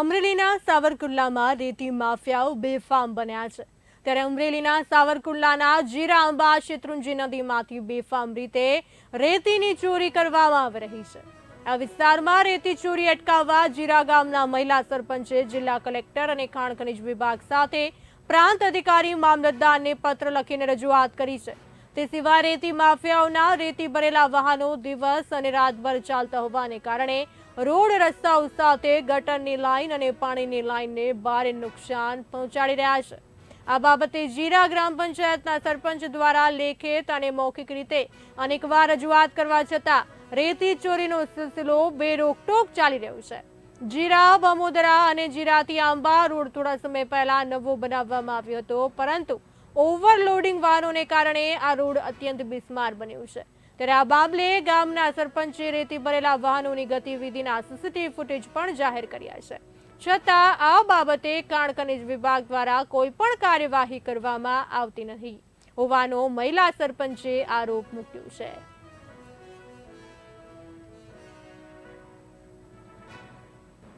અમરેલીના સાવરકુંડલામાં રેતી માફિયાઓ બેફામ બન્યા છે. ત્યારે અમરેલીના સાવરકુંડલાના જીરા અંબા શેત્રુંજી નદીમાંથી બેફામ રીતે રેતીની ચોરી કરવામાં આવી રહી છે. આ વિસ્તારમાં રેતી ચોરી અટકાવવા જીરા ગામના મહિલા સરપંચે જિલ્લા કલેક્ટર અને ખાણ ખનિજ વિભાગ સાથે પ્રાંત અધિકારી મામલતદારને પત્ર લખીને રજૂઆત કરી છે. તે સિવાય રેતી માફિયાઓના રેતી ભરેલા વાહનો દિવસ અને રાતભર ચાલતા હોવાને કારણે રોડ રસ્તાઓ સાથે ગટરની લાઈન અને પાણીની લાઈનને ભારે નુકસાન પહોંચાડી રહ્યા છે. આ બાબતે જીરા ગ્રામ પંચાયતના સરપંચ દ્વારા લેખિત અને મૌખિક રીતે અનેકવાર રજૂઆત કરવા છતાં રેતી ચોરીનો સિલસિલો બેરોકટોક ચાલી રહ્યો છે. જીરા, બમોદરા અને જીરાથી આંબા રોડ થોડા સમય પહેલા નવો બનાવવામાં આવ્યો હતો, પરંતુ ઓવરલોડિંગ વાહનોને કારણે આ રોડ અત્યંત બિસ્માર બન્યો છે. ત્યારે આ મામલે ગામના સરપંચે રેતી ભરેલા વાહનોની ગતિવિધિના સીસીટીવી ફૂટેજ પણ જાહેર કર્યા છે. છતાં આ બાબતે ખાણ ખનિજ વિભાગ દ્વારા કોઈ પણ કાર્યવાહી કરવામાં આવતી નથી હોવાનો મહિલા સરપંચે આરોપ મૂક્યો છે.